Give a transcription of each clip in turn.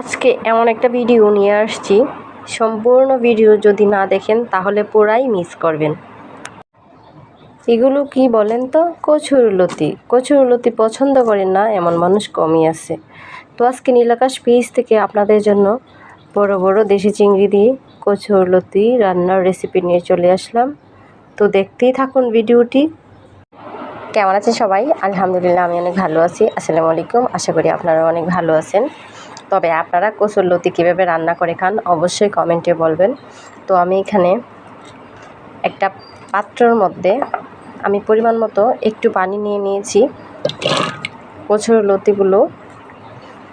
আজকে এমন একটা ভিডিও নিয়ে আসছি। সম্পূর্ণ ভিডিও যদি না দেখেন, তাহলে পুরাই মিস করবেন। এগুলো কি বলেন তো? কচুরলতি কচুরলতি পছন্দ করেন না, এমন মানুষ কমই আছে। তো আজকে নীলাকাশ পিস থেকে আপনাদের জন্য বড় বড় দেশি চিংড়ি দিয়ে কচুরলতি রান্নার রেসিপি নিয়ে চলে আসলাম। তো দেখতেই থাকুন ভিডিওটি। কেমন আছেন সবাই? আলহামদুলিল্লাহ, আমি অনেক ভালো আছি। আসসালামু আলাইকুম। আশা করি আপনারা অনেক ভালো আছেন। তবে আপনারা কচুর লতি কীভাবে রান্না করে খান অবশ্যই কমেন্টে বলবেন। তো আমি এখানে একটা পাত্রর মধ্যে আমি পরিমাণ মতো একটু পানি নিয়ে নিয়েছি। কচুর লতিগুলো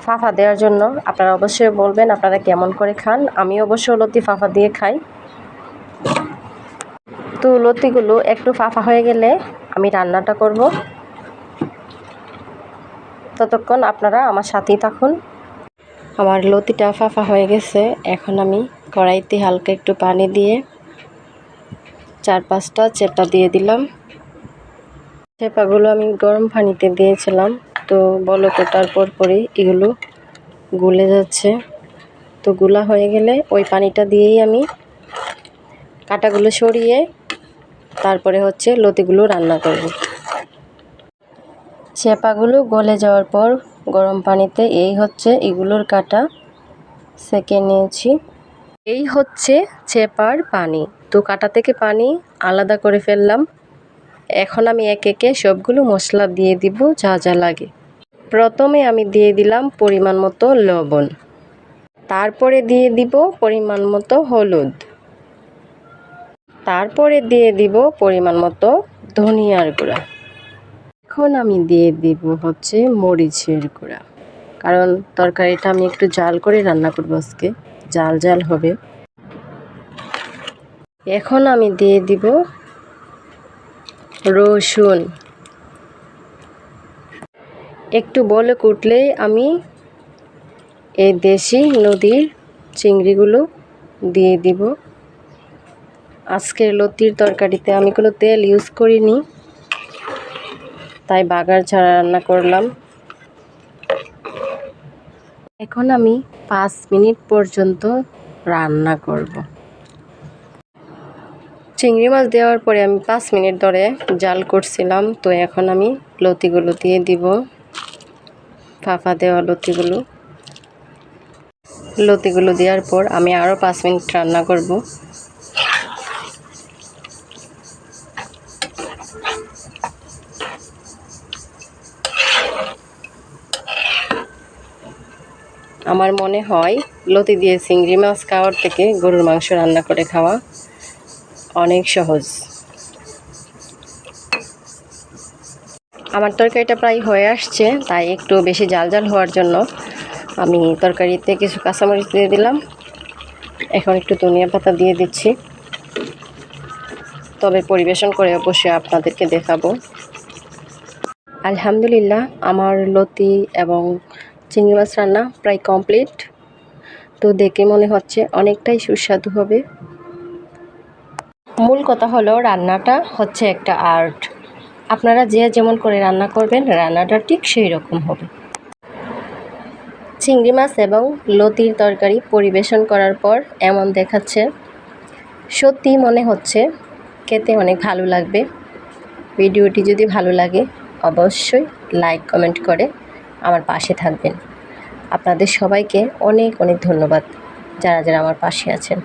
ফাফা দেওয়ার জন্য আপনারা অবশ্যই বলবেন আপনারা কেমন করে খান। আমি অবশ্য লতি ফাফা দিয়ে খাই। তো লতিগুলো একটু ফাফা হয়ে গেলে আমি রান্নাটা করব। ততক্ষণ আপনারা আমার সাথেই থাকুন। আমার লতিটা ফাফা হয়ে গেছে। এখন আমি কড়াইতে হালকা একটু পানি দিয়ে চার পাঁচটা চেপা দিয়ে দিলাম। চেপাগুলো আমি গরম পানিতে দিয়েছিলাম। তো বলক ওঠার পর পরই এগুলো গলে যাচ্ছে। তো গুলা হয়ে গেলে ওই পানিটা দিয়েই আমি কাটাগুলো সরিয়ে তারপরে হচ্ছে লতিগুলো রান্না করব। চেপাগুলো গলে যাওয়ার পর গরম পানিতে, এই হচ্ছে এগুলোর কাটা। সেকে নিয়েছি। এই হচ্ছে চেপার পানি। তো কাটা থেকে পানি আলাদা করে ফেললাম। এখন আমি এক একে সবগুলো মশলা দিয়ে দিব যা যা লাগে। প্রথমে আমি দিয়ে দিলাম পরিমাণ মতো লবণ। তারপরে দিয়ে দিব পরিমাণ মতো হলুদ। তারপরে দিয়ে দিব পরিমাণ মতো ধনিয়ার গুঁড়া। এখন আমি দিয়ে দিব হচ্ছে মরিচের গুঁড়া। কারণ তরকারিটা আমি একটু জাল করে রান্না করব আজকে। জাল জাল হবে। এখন আমি দিয়ে দিব রসুন। একটু বলে কুটলেই আমি এই দেশি নদীর চিংড়িগুলো দিয়ে দিব। আজকের লতির তরকারিতে আমি কোনো তেল ইউজ করিনি। তাই বাগার ছাড়া রান্না করলাম। এখন আমি পাঁচ মিনিট পর্যন্ত রান্না করব। চিংড়ি মাছ দেওয়ার পরে আমি পাঁচ মিনিট ধরে জাল করছিলাম, তো এখন আমি লতিগুলো দিয়ে দিব। ফাফা দেওয়া লতিগুলো। লতিগুলো দেওয়ার পর আমি আরও পাঁচ মিনিট রান্না করব। আমার মনে হয় লতি দিয়ে চিংড়ি মাছ খাওয়ার থেকে গরুর মাংস রান্না করে খাওয়া অনেক সহজ। আমার তরকারিটা প্রায় হয়ে আসছে, তাই একটু বেশি জাল জাল হওয়ার জন্য আমি তরকারিতে কিছু কাঁচামরিচ দিয়ে দিলাম। এখন একটু ধনিয়া পাতা দিয়ে দিচ্ছি। তবে পরিবেশন করে অবশ্যই আপনাদেরকে দেখাবো। আলহামদুলিল্লাহ, আমার লতি এবং চিংড়ি মাছ রান্না প্রায় কমপ্লিট তো দেখে মনে হচ্ছে অনেকটাই সুস্বাদু হবে। মূল কথা হলো রান্নাটা হচ্ছে একটা আর্ট আপনারা যে যেমন করে রান্না করবেন, রান্নাটা ঠিক সেই রকম হবে। চিংড়ি মাছ এবং লতির তরকারি পরিবেশন করার পর এমন দেখাচ্ছে। সত্যি মনে হচ্ছে খেতে অনেক ভালো লাগবে। ভিডিওটি যদি ভালো লাগে, অবশ্যই লাইক কমেন্ট করে আমার পাশে থাকবেন। আপনাদের সবাইকে অনেক অনেক ধন্যবাদ যারা যারা আমার পাশে আছেন।